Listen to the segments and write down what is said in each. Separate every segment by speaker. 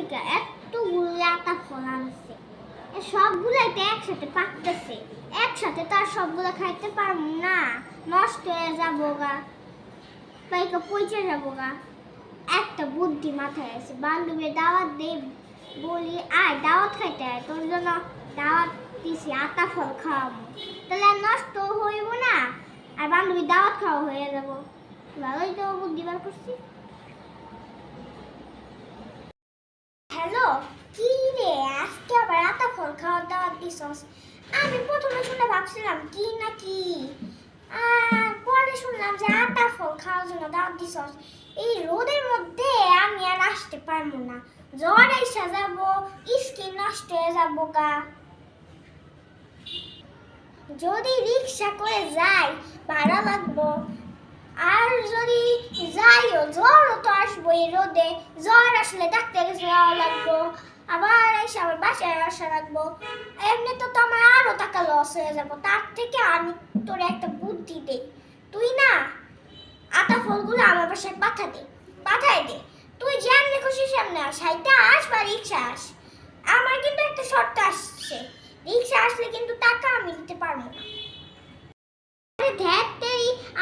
Speaker 1: থেকে এতগুলো আতা ফল আনছে সবগুলো এটা একসাথে পাকতেছে। একসাথে তো আর সবগুলো খাইতে পারব না। নষ্ট হয়ে যাব গা। পাইকা পচে যাব গা। একটা বুদ্ধি মাথায় আছে বান্ধবীর দাওয়াত দে বলি, আয়, দাওয়াত খাইতে আয়, তোর জন্য দাওয়াত দিছি, আতা ফল খাওয়াবো। তাহলে নষ্ট হইব না, আর বান্ধবীর দাওয়াত খাওয়া হয়ে যাব। ভালোই তো বুদ্ধি বার করছি। আজকে আবার খাওয়ার দাওয়াত দিছস? আমি প্রথমে শুনে ভাবছিলাম, কি পরে শুনলাম যে আতা ফল খাওয়ার জন্য দাওয়াত দিছস। এই রোদের মধ্যে আমি আর আসতে পারব না। জ্বর এসে যাব, স্কিন নষ্ট হয়ে যাব গা। যদি রিক্সা করে যাই, ভাড়া লাগবো। আর যদি যাইও, জ্বরও তো আসব এই রোদে। জ্বর আসলে ডাক্তারে যাওয়া লাগবো। আবার এসে আবার বাসায় আসা লাগবো। এমনি তো আমার আরও টাকা লস হয়ে যাব। তার থেকে আমি তোর একটা বুদ্ধি দেই। তুই না আটা ফলগুলো আমার বাসায় পাঠা দে পাঠাই দে। তুই যেমনি খুশি সামনে আস হাইটা আস বা রিক্সা আস। আমার কিন্তু একটা শর্ত আসছে। রিক্সা আসলে কিন্তু টাকা আমি দিতে পারব না। আরে ধ্যাত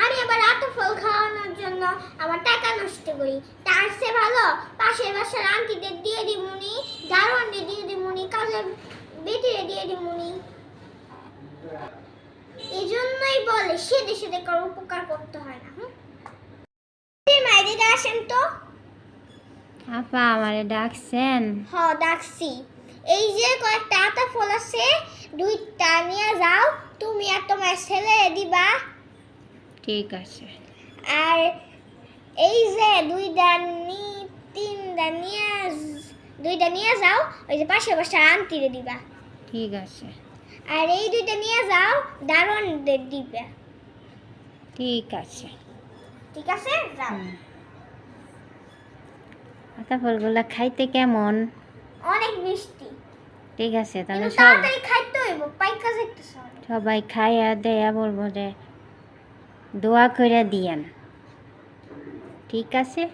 Speaker 1: আমি আবার এত ফল খাওয়ানোর জন্য আমার টাকা নষ্ট করি। তার ভালো? পাশের বাসার আন্টিদের দিয়ে দিমুনি দারোয়ানদের দিয়ে দিমুনি কাজের বেটিরে দিয়ে দিমুনি এই জন্যই বলে সেদে সেদে কারও উপকার করতে হয় না আসেন তো?
Speaker 2: আপা আমারে ডাকছেন?
Speaker 1: হ ডাকছি। এই যে কয়েকটা আতা ফল আছে দুইটা নিয়ে যাও তুমি আর তোমার ছেলে দিবা।
Speaker 2: ঠিক আছে।
Speaker 1: আর এই যে দুইটা নিয়ে দুইটা নিয়ে যাও ওই যে পাশে দিবা।
Speaker 2: ঠিক আছে।
Speaker 1: আর এই দুইটা নিয়ে যাও দারোয়ানদের দিবা।
Speaker 2: ঠিক আছে।
Speaker 1: ঠিক আছে? যাও।
Speaker 2: আতা ফলগুলা খাইতে কেমন?
Speaker 1: অনেক মিষ্টি।
Speaker 2: ঠিক আছে তাহলে সব
Speaker 1: তাড়াতাড়ি খাইতে হইব পাইকা যাইতেছ
Speaker 2: সবাই খাইয়া দেয়া বলব যে দোয়া করে দিয়েন। ঠিক আছে।